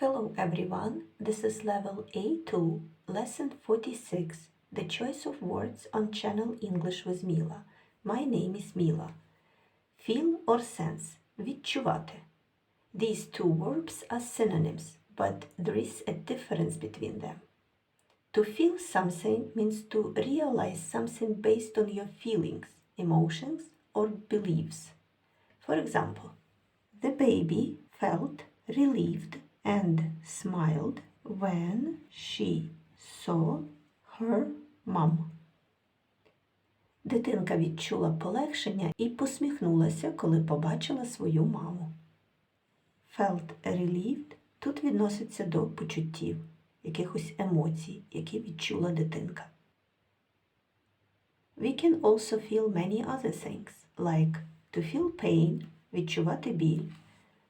Hello everyone, this is level A2, lesson 46, the choice of words on channel English with Mila. My name is Mila. Feel or sense – відчувати. These two verbs are synonyms, but there is a difference between them. To feel something means to realize something based on your feelings, emotions, or beliefs. For example, the baby felt relieved and smiled when she saw her mom. Дитинка відчула полегшення і посміхнулася, коли побачила свою маму. Felt relieved тут відноситься до почуттів, якихось емоцій, які відчула дитинка. We can also feel many other things, like to feel pain – відчувати біль,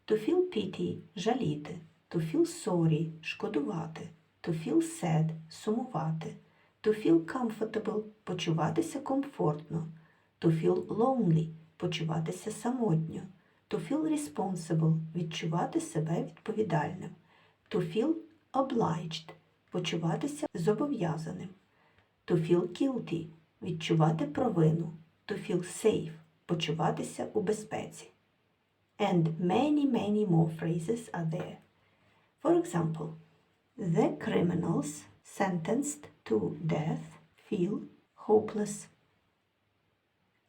to feel pity – жаліти, to feel sorry – шкодувати, to feel sad – сумувати, to feel comfortable – почуватися комфортно, to feel lonely – почуватися самотньо, to feel responsible – відчувати себе відповідальним, to feel obliged – почуватися зобов'язаним, to feel guilty – відчувати провину, to feel safe – почуватися у безпеці. And many, many more phrases are there. For example, the criminals sentenced to death feel hopeless.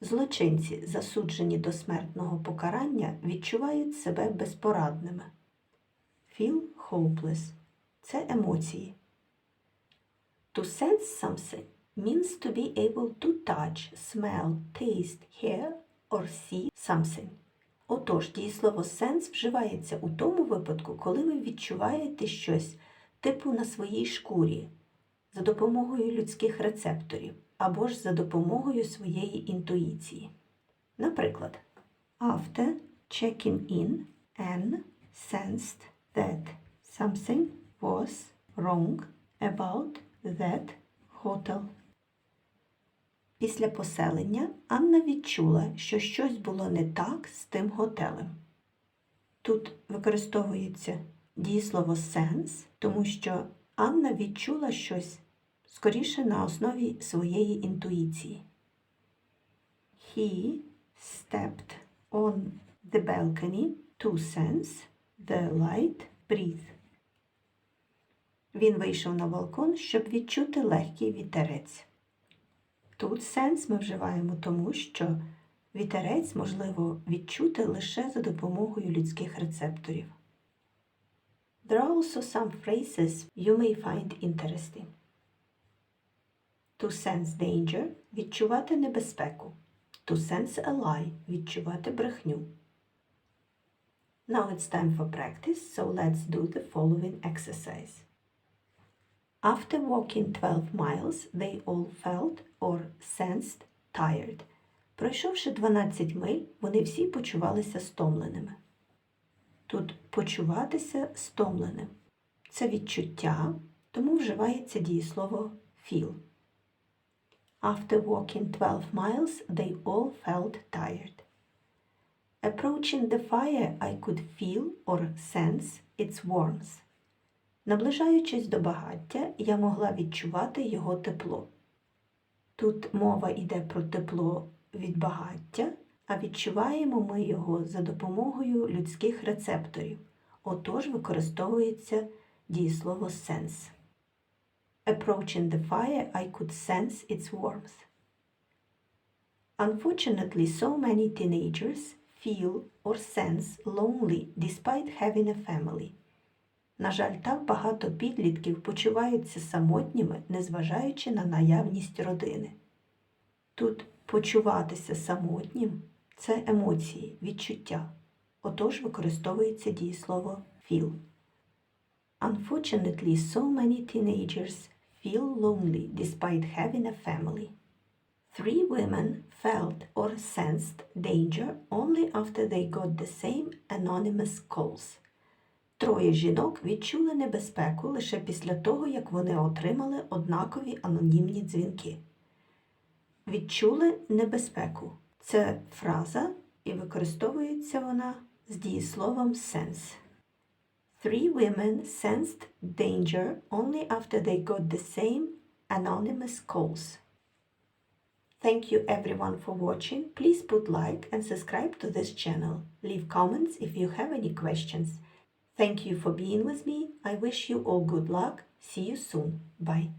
Злочинці, засуджені до смертного покарання, відчувають себе безпорадними. Feel hopeless – це емоції. To sense something means to be able to touch, smell, taste, hear or see something. Отож, дієслово sense вживається у тому випадку, коли ви відчуваєте щось типу на своїй шкурі за допомогою людських рецепторів або ж за допомогою своєї інтуїції. Наприклад, after checking in, Anne sensed that something was wrong about that hotel. Після поселення Анна відчула, що щось було не так з тим готелем. Тут використовується дієслово sense, тому що Анна відчула щось скоріше на основі своєї інтуїції. He stepped on the balcony to sense the light breeze. Він вийшов на балкон, щоб відчути легкий вітерець. Тут сенс ми вживаємо тому, що вітерець можливо відчути лише за допомогою людських рецепторів. There are also some phrases you may find interesting. To sense danger – відчувати небезпеку. To sense a lie – відчувати брехню. Now it's time for practice, so let's do the following exercise. After walking 12 miles, they all felt or sensed tired. Пройшовши 12 миль, вони всі почувалися стомленими. Тут почуватися стомленим. Це відчуття, тому вживається дієслово feel. After walking 12 miles, they all felt tired. Approaching the fire, I could feel or sense its warmth. Наближаючись до багаття, я могла відчувати його тепло. Тут мова йде про тепло від багаття, а відчуваємо ми його за допомогою людських рецепторів, отож використовується дієслово sense. Approaching the fire, I could sense its warmth. Unfortunately, so many teenagers feel or sense lonely despite having a family. На жаль, так багато підлітків почуваються самотніми, незважаючи на наявність родини. Тут почуватися самотнім це емоції, відчуття. Отож використовується дієслово feel. Unfortunately, so many teenagers feel lonely despite having a family. Three women felt or sensed danger only after they got the same anonymous calls. Троє жінок відчули небезпеку лише після того, як вони отримали однакові анонімні дзвінки. Відчули небезпеку. Це фраза і використовується вона з дієсловом sense. Three women sensed danger only after they got the same anonymous calls. Thank you everyone for watching. Please put like and subscribe to this channel. Leave comments if you have any questions. Thank you for being with me. I wish you all good luck. See you soon. Bye.